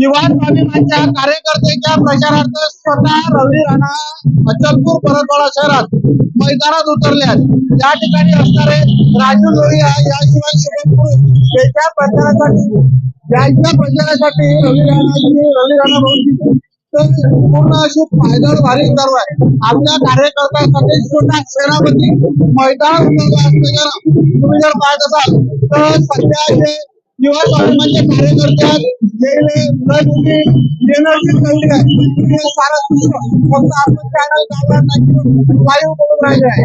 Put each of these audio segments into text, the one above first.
युवा स्वाभिमानच्या कार्यकर्त्याच्या प्रचारार्थ स्वतः रवी राणा अचलपूर परतवाडा शहरात मैदानात उतरले आहेत. या ठिकाणी असणारे राजू लोहिया याशिवाय शिवपूर याच्या प्रचारासाठी यांच्या प्रचारासाठी रवी राणाची रवी राणा भाऊजी तर पूर्ण अशी पायदळ भारी चालू आहे. आपल्या कार्यकर्त्यांसाठी छोटा सेनापती मैदान असताना तुम्ही जर पाहत असाल तर सध्या जे युवा स्वाभिमानचे कार्यकर्ते आहेत. गेले एनर्जी चालली आहे. फक्त आपण चॅनल नाही करून राहिले आहे.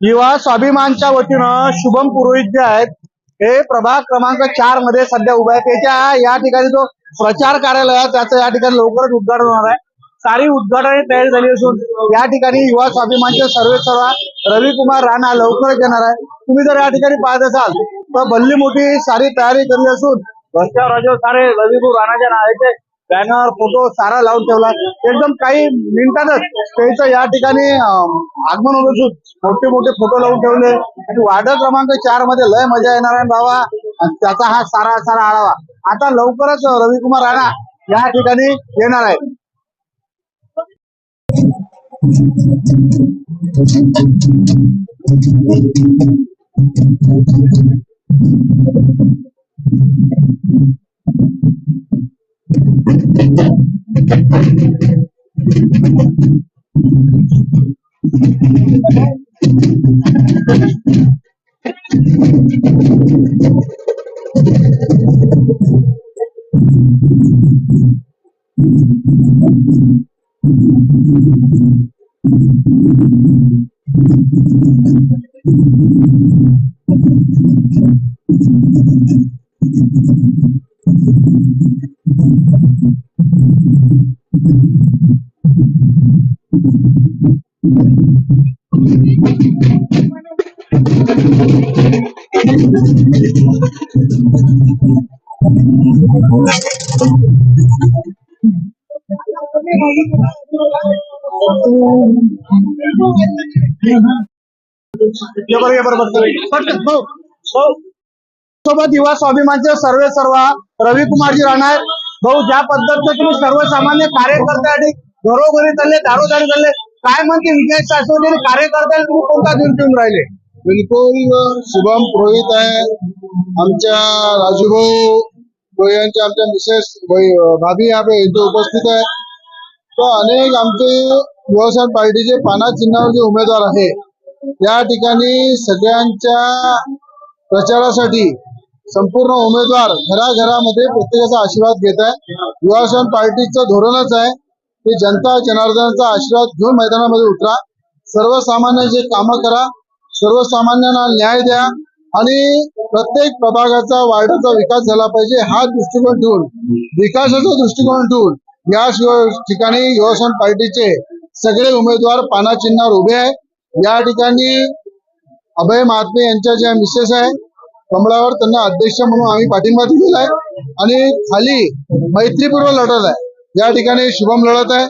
युवा स्वाभिमानच्या वतीनं शुभम पुरोहित जे आहेत हे प्रभाग क्रमांक चारमध्ये सध्या उभे आहे त्याच्या या ठिकाणी जो प्रचार कार्यालय आहे त्याचं या ठिकाणी लवकरच उद्घाटन होणार आहे. सारी उद्घाटने तयारी झाली असून या ठिकाणी युवा स्वाभिमानचे सर्वे सर्व रविकुमार राणा लवकरच येणार आहे. तुम्ही जर या ठिकाणी पाहत असाल तर भल्ली मोठी सारी तयारी केली असून रस्त्यावर राजा सारे रविकुमार राणाच्या नावाचे बॅनर फोटो सारा लावून ठेवला एकदम काही मिनिटातच त्याचं या ठिकाणी आगमन होत असून मोठे मोठे फोटो लावून ठेवले. आणि वार्ड क्रमांक चारमध्ये लय मजा येणार आहे बाबा आणि त्याचा हा सारा सारा आढावा. आता लवकरच रविकुमार राणा या ठिकाणी येणार आहे. ये बरं, ये बरं, सोबत युवा स्वाभिमानचे सर्वे सर्व रविकुमारजी राणा आहेत भाऊ ज्या पद्धतीने तुम्ही सर्वसामान्य कार्यकर्त्यासाठी घरोघरी चालले दारोदारी चालले काय म्हणते विजय शास्त्री कार्यकर्त्याला तुम्ही कोणता दिन ठेवून राहिले? बिलकुल शुभम पुरोहित आहे. आमच्या राजूभाऊ यांच्या आमच्या मिसेस भाभी यहाँ पे इथे उपस्थित आहे. तो अनेक आमचे युवासन पार्टीचे पाना चिन्हावर जे उमेदवार आहे. या ठिकाणी सगळ्यांच्या प्रचारासाठी संपूर्ण उमेदवार घराघरामध्ये प्रत्येकाचा आशीर्वाद घेत आहे. युवासन पार्टीचं धोरणच आहे की जनता जनार्दनाचा आशीर्वाद घेऊन मैदानामध्ये उतरा. सर्वसामान्य जे कामं करा सर्वसामान्यांना न्याय द्या आणि प्रत्येक प्रभागाचा वार्डाचा विकास झाला पाहिजे हा दृष्टिकोन ठेवून विकासाचा दृष्टिकोन ठेवून या ठिकाणी युवासन पार्टीचे सगळे उमेदवार पाना चिन्हावर उभे आहे. या ठिकाणी अभय महात्मे यांच्या ज्या मिसेस आहे कमळावर त्यांना अध्यक्ष म्हणून आम्ही पाठिंबा दिलेला आहे. आणि खाली मैत्रीपूर्व लढत आहे. या ठिकाणी शुभम लढत आहे.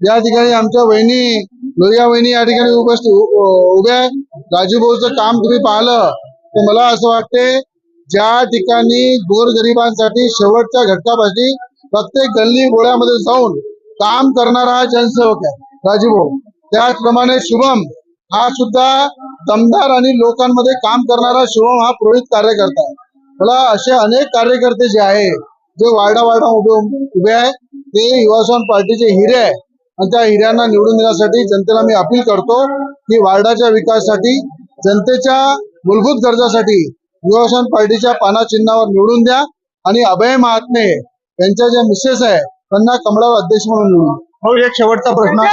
या ठिकाणी आमच्या वहिनी लोहिया वहिनी या ठिकाणी उपस्थित उभ्या आहे. राजू भाऊचं काम तुम्ही पाहिलं तर मला असं वाटते ज्या ठिकाणी गोरगरिबांसाठी शेवटच्या घटकापाशी प्रत्येक गल्ली गोळ्यामध्ये जाऊन काम करणारा हा जनसेवक आहे. राजीव भाऊ त्याचप्रमाणे शुभम हा सुद्धा दमदार आणि लोकांमध्ये काम करणारा शुभम हा पुरोहित कार्यकर्ता आहे. मला असे अनेक कार्यकर्ते जे आहे जे वार्डा वार्डा उभे उभे आहे ते युवासन पार्टीचे हिरे आहे. आणि त्या हिऱ्यांना निवडून देण्यासाठी जनतेला मी अपील करतो की वार्डाच्या विकासासाठी जनतेच्या मूलभूत गरजासाठी युवासन पार्टीच्या पाना चिन्हावर निवडून द्या आणि अभय महात्मे त्यांच्या ज्या मिसेस आहे त्यांना कमळावर अध्यक्ष म्हणून निवडून हो एक शेवटचा प्रश्न.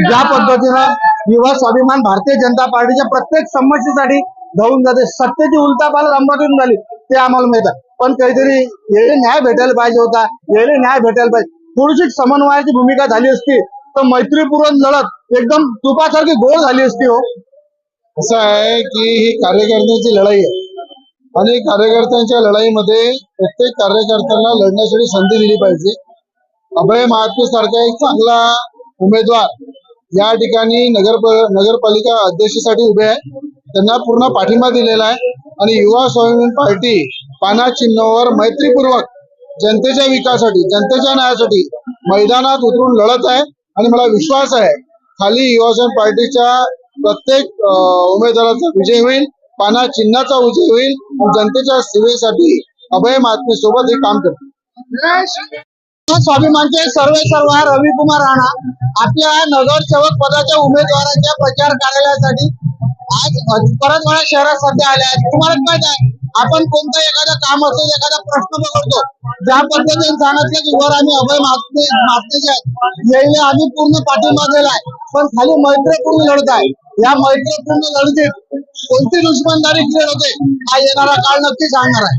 ज्या पद्धतीनं युवा स्वाभिमान भारतीय जनता पार्टीच्या प्रत्येक समस्येसाठी धावून जाते. सत्तेची उलटापालट अमरावतीतून झाली ते आम्हाला मिळतात पण काहीतरी येळे न्याय भेटायला पाहिजे होता येळे न्याय भेटायला पाहिजे. थोडीशी समन्वयाची भूमिका झाली असती तर मैत्रीपूर्वक लढत एकदम तुपासारखी गोळ झाली असती हो. असं आहे की ही कार्यकर्त्यांची लढाई आहे. आणि कार्यकर्त्यांच्या लढाईमध्ये प्रत्येक कार्यकर्त्यांना लढण्यासाठी संधी दिली पाहिजे. अभय महात्मे सारखा एक चांगला उमेदवार या ठिकाणी नगर नगरपालिका अध्यक्षसाठी उभे आहे. त्यांना पूर्ण पाठिंबा दिलेला आहे. आणि युवा स्वाभिमान पार्टी पाना चिन्हावर मैत्रीपूर्वक जनतेच्या विकासासाठी जनतेच्या न्यायासाठी मैदानात उतरून लढत आहे. आणि मला विश्वास आहे खाली युवासन पार्टीच्या प्रत्येक उमेदवाराचा विजय होईल. पाना चिन्हाचा विजय होईल. जनतेच्या सेवेसाठी अभय महात्मे सोबत हे काम करतील स्वाभिमानचे सर्वे सर्व रवी कुमार राणा आपल्या नगरसेवक पदाच्या उमेदवारांच्या प्रचार कार्यालयासाठी आज परतवाडा शहरात सध्या आले आहेत. तुम्हाला माहीत आहे आपण कोणतं एखादं काम असेल एखादा प्रश्न पकडतो ज्या पद्धतीने सांगितलं की वर आम्ही अभय महात्मे महात्मे जे आहेत. यायला आम्ही पूर्ण पाठिंबा आहे. पण खाली मैत्रीपूर्ण लढत आहे. या मैत्रीपूर्ण लढतीत कोणती दुश्मनदारी क्रिएट होते हा येणारा काळ नक्की सांगणार आहे.